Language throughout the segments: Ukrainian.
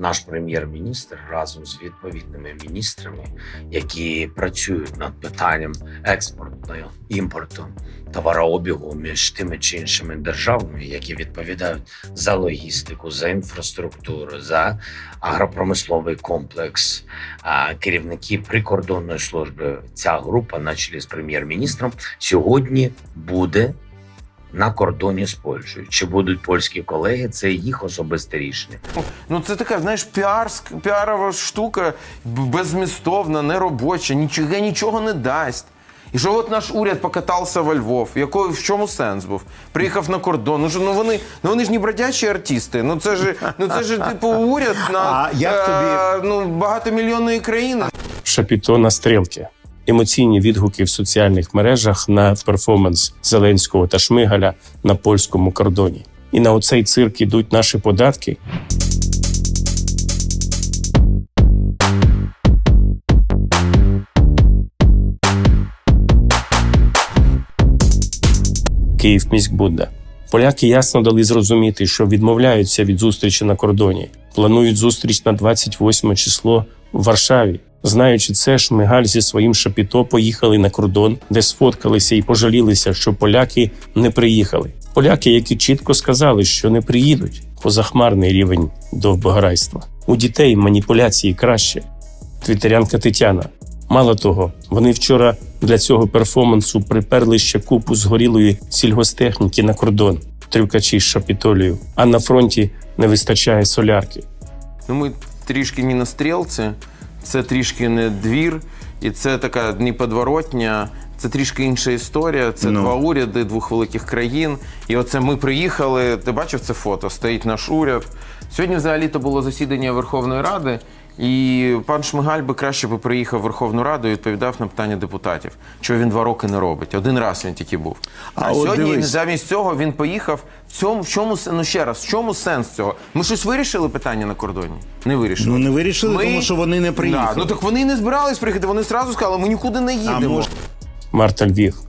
наш прем'єр-міністр разом з відповідними міністрами, які працюють над питанням експорту імпорту товарообігу між тими чи іншими державами, які відповідають за логістику, за інфраструктуру, за агропромисловий комплекс, керівники прикордонної служби. Ця група, на чолі з прем'єр-міністром, сьогодні буде на кордоні з Польщею. Чи будуть польські колеги? Це їх особисте рішення. Ну це така, знаєш, піарськ, піарова штука, б- беззмістовна, неробоча, нічого, нічого не дасть. І що от наш уряд покатався во Львов, який, в чому сенс був? Приїхав на кордон. Ну, що, ну вони ну вони ж не бродячі артисти. Ну це ж ну це ж типу уряд на А як тобі- ну, багатомільйонної країни. Шапіто на стрілки. Емоційні відгуки в соціальних мережах на перформанс Зеленського та Шмигаля на польському кордоні. І на оцей цирк ідуть наші податки. Київ міськбудда. Поляки ясно дали зрозуміти, що відмовляються від зустрічі на кордоні. Планують зустріч на 28 число в Варшаві. Знаючи це, Шмигаль зі своїм шапіто поїхали на кордон, де сфоткалися і пожалілися, що поляки не приїхали. Поляки, які чітко сказали, що не приїдуть, позахмарний рівень довбограйства. У дітей маніпуляції краще. Твітерянка Тетяна. Мало того, вони вчора для цього перформансу приперли ще купу згорілої сільгостехніки на кордон, трюкачі з шапітолію, а на фронті не вистачає солярки. Ну, ми трішки не на стрілці, це трішки не двір, і це така неподворотня. Це трішки інша історія. Це Ну. два уряди двох великих країн. І оце ми приїхали. Ти бачив це фото? Стоїть наш уряд. Сьогодні взагалі то було засідання Верховної Ради, і пан Шмигаль би краще би приїхав в Верховну Раду і відповідав на питання депутатів, чого він два роки не робить. Один раз він тільки був. А, А сьогодні дивись. замість цього він поїхав. В цьому в чому ну ще раз, в чому сенс цього? Ми щось вирішили питання на кордоні? Не вирішили. Ну не вирішили, тому що вони не приїхали. Да, ну так вони і не збирались приїхати. Вони зразу сказали, ми нікуди не а їдемо. може, Марта Львів.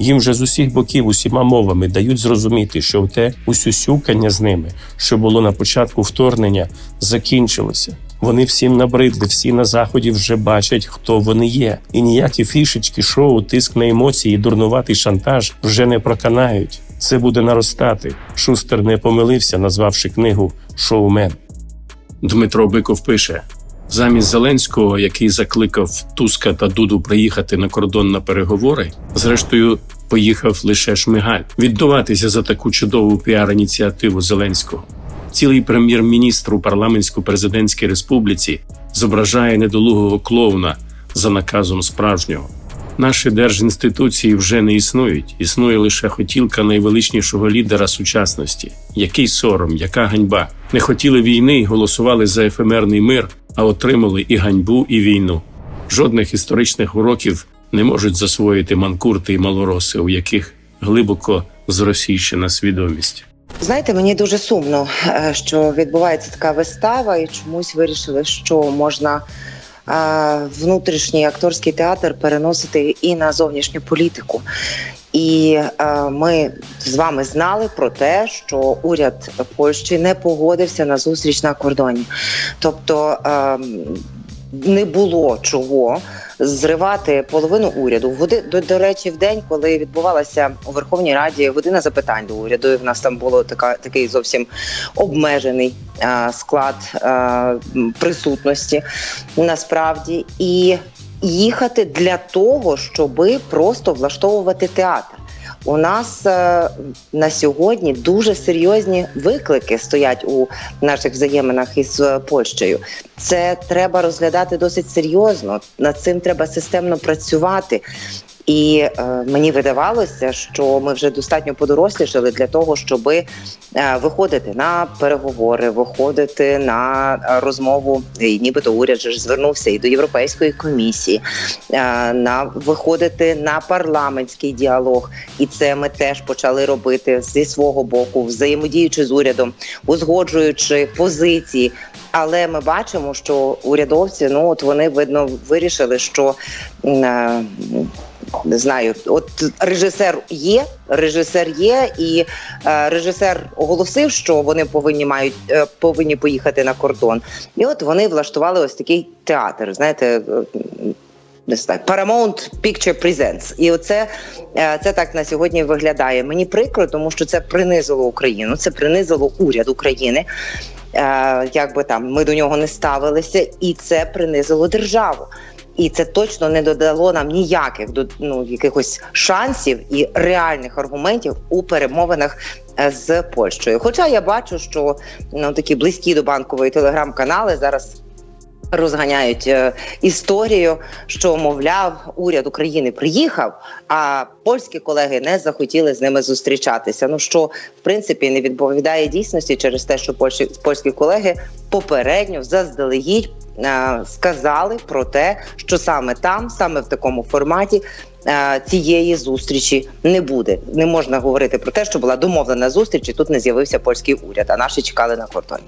Їм же з усіх боків, усіма мовами дають зрозуміти, що те усюсюкання з ними, що було на початку вторгнення, закінчилося. Вони всім набридли, всі на заході вже бачать, хто вони є, і ніякі фішечки, шоу, тиск на емоції, дурнуватий шантаж вже не проканають. Це буде наростати. Шустер не помилився, назвавши книгу Шоумен. Дмитро Биков пише: замість Зеленського, який закликав Туска та Дуду приїхати на кордон на переговори, зрештою поїхав лише Шмигаль віддуватися за таку чудову піар-ініціативу Зеленського. Цілий прем'єр-міністр у парламентсько-президентській республіці зображає недолугого клоуна за наказом справжнього. Наші держінституції вже не існують. Існує лише хотілка найвеличнішого лідера сучасності. Який сором, яка ганьба. Не хотіли війни голосували за ефемерний мир, а отримали і ганьбу, і війну. Жодних історичних уроків не можуть засвоїти манкурти і малороси, у яких глибоко зросійщена свідомість. Знаєте, мені дуже сумно, е, що відбувається така вистава, і чомусь вирішили, що можна е, внутрішній акторський театр переносити і на зовнішню політику. І е, ми з вами знали про те, що уряд Польщі не погодився на зустріч на кордоні. Тобто е, не було чого зривати половину уряду. Годи, до, до речі, в день, коли відбувалася у Верховній Раді година запитань до уряду, і в нас там було така такий зовсім обмежений а, склад а, присутності насправді і їхати для того, щоби просто влаштовувати театр. У нас е, на сьогодні дуже серйозні виклики стоять у наших взаєминах із е, Польщею. Це треба розглядати досить серйозно. Над цим треба системно працювати. І е, мені видавалося, що ми вже достатньо подорослішали для того, щоб е, виходити на переговори, виходити на е, розмову. І нібито уряд же ж звернувся і до Європейської комісії, е, на виходити на парламентський діалог. І це ми теж почали робити зі свого боку, взаємодіючи з урядом, узгоджуючи позиції. Але ми бачимо, що урядовці, ну от вони видно вирішили, що е, не знаю, от режисер є, режисер є, і е, режисер оголосив, що вони повинні мають е, повинні поїхати на кордон. І от вони влаштували ось такий театр. Знаєте, е, не знаю, Paramount Picture Presents. І оце е, це так на сьогодні виглядає. Мені прикро, тому що це принизило Україну, це принизило уряд України. Е, як би там ми до нього не ставилися, і це принизило державу. І це точно не додало нам ніяких ну, якихось шансів і реальних аргументів у перемовинах е, з Польщею. Хоча я бачу, що ну такі близькі до банкової телеграм-канали зараз розганяють е, історію, що мовляв, уряд України приїхав, а польські колеги не захотіли з ними зустрічатися. Ну що в принципі не відповідає дійсності через те, що польщі, польські колеги попередньо заздалегідь е, сказали про те, що саме там, саме в такому форматі. е, Цієї зустрічі не буде. Не можна говорити про те, що була домовлена зустріч, і тут не з'явився польський уряд, а наші чекали на кордоні.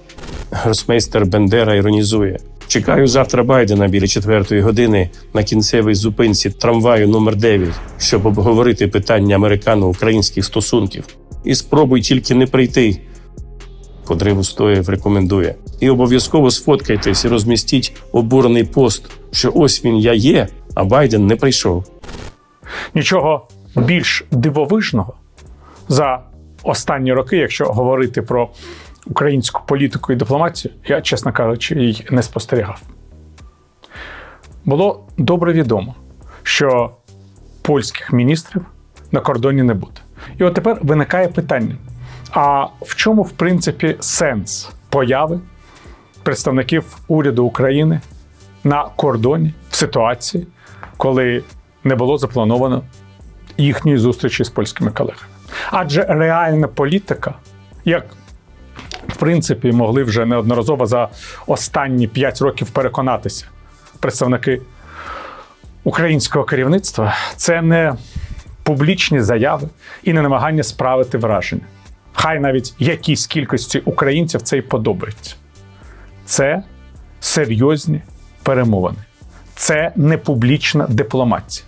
Гросмейстер Бендера іронізує. Чекаю завтра Байдена біля четвертої години на кінцевій зупинці трамваю номер 9 щоб обговорити питання американо-українських стосунків. І спробуй тільки не прийти. Подриву стоїв рекомендує. І обов'язково сфоткайтесь і розмістіть обурений пост, що ось він я є, а Байден не прийшов. нічого більш дивовижного за останні роки, якщо говорити про українську політику і дипломатію, я, чесно кажучи, їй не спостерігав. Було добре відомо, що польських міністрів на кордоні не буде. І от тепер виникає питання: а в чому, в принципі, сенс появи представників уряду України на кордоні в ситуації, коли не було заплановано їхньої зустрічі з польськими колегами. Адже реальна політика, як принципі могли вже неодноразово за останні 5 років переконатися представники українського керівництва, це не публічні заяви і не намагання справити враження. Хай навіть якійсь кількості українців це й подобається. Це серйозні перемовини, це не публічна дипломатія,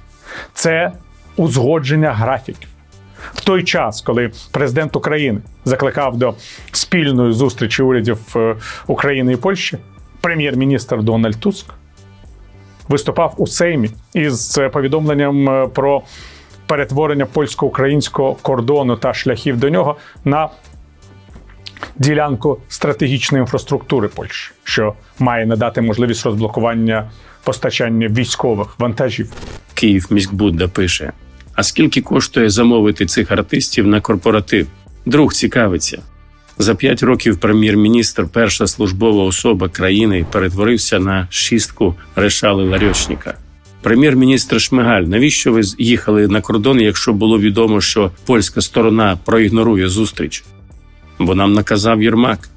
це узгодження графіків. В той час, коли президент України закликав до спільної зустрічі урядів е, України і Польщі, прем'єр-міністр Дональд Туск виступав у Сеймі із е, повідомленням е, про перетворення польсько-українського кордону та шляхів до нього на ділянку стратегічної інфраструктури Польщі, що має надати можливість розблокування постачання військових вантажів. Київ міськбудда пише: А скільки коштує замовити цих артистів на корпоратив? Друг цікавиться. За п'ять років прем'єр-міністр, перша службова особа країни, перетворився на шістку решали ларьочника. Прем'єр-міністр Шмигаль, навіщо ви їхали на кордон, якщо було відомо, що польська сторона проігнорує зустріч? Бо нам наказав Єрмак.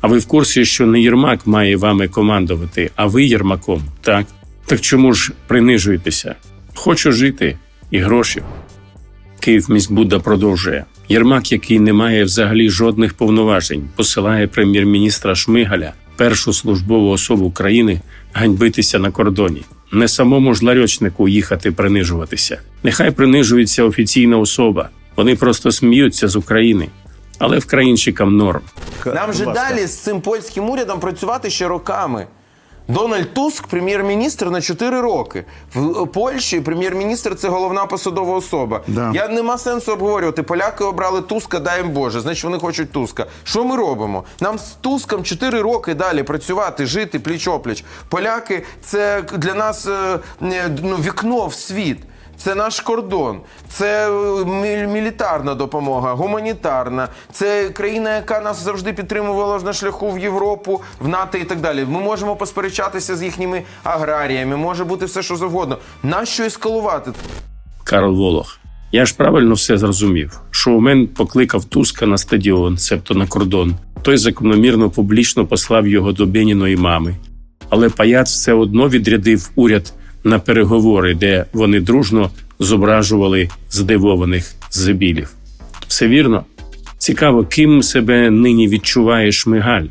А ви в курсі, що не Єрмак має вами командувати, а ви Єрмаком, так? Так чому ж принижуєтеся? Хочу жити і гроші. Київ міськбудда продовжує. Єрмак, який не має взагалі жодних повноважень, посилає прем'єр-міністра Шмигаля, першу службову особу країни, ганьбитися на кордоні. Не самому ж ларьочнику їхати принижуватися. Нехай принижується офіційна особа. Вони просто сміються з України. Але вкраїнчикам норм. Нам же далі з цим польським урядом працювати ще роками. Дональд Туск, прем'єр-міністр на 4 роки. В Польщі прем'єр-міністр це головна посадова особа. Да. Я нема сенсу обговорювати. Поляки обрали Туска, дай їм Боже. Значить, вони хочуть Туска. Що ми робимо? Нам з Туском 4 роки далі працювати, жити пліч-опліч. Поляки це для нас е, е, ну, вікно в світ. Це наш кордон, це е, мілітарна допомога, гуманітарна. Це країна, яка нас завжди підтримувала на шляху в Європу, в НАТО і так далі. Ми можемо посперечатися з їхніми аграріями, може бути все, що завгодно. Нащо ескалувати? Карл Волох. Я ж правильно все зрозумів. Шоумен покликав Туска на стадіон, себто на кордон. Той закономірно публічно послав його до Беніної мами. Але паяц все одно відрядив уряд на переговори, де вони дружно зображували здивованих зебілів. Все вірно? Цікаво, ким себе нині відчуває Шмигаль.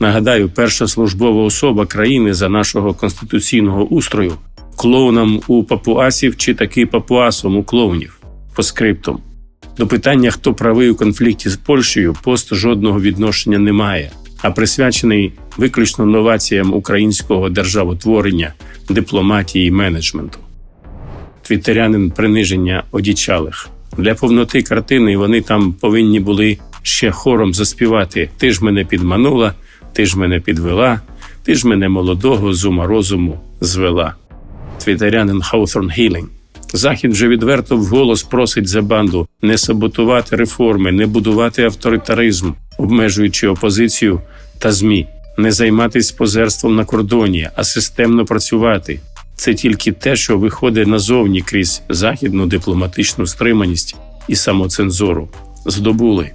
Нагадаю, перша службова особа країни за нашого конституційного устрою клоуном у папуасів чи таки папуасом у клоунів по скриптум. До питання, хто правий у конфлікті з Польщею, пост жодного відношення не має, а присвячений виключно новаціям українського державотворення, дипломатії і менеджменту. Твіттерянин приниження одічалих. Для повноти картини вони там повинні були ще хором заспівати: Ти ж мене підманула, ти ж мене підвела, ти ж мене молодого з ума розуму звела. Твіттерянин Хауthorn Хілінг. Захід вже відверто вголос просить за банду не саботувати реформи, не будувати авторитаризм, обмежуючи опозицію та змі, не займатись позерством на кордоні, а системно працювати. Це тільки те, що виходить назовні крізь західну дипломатичну стриманість і самоцензуру. Здобули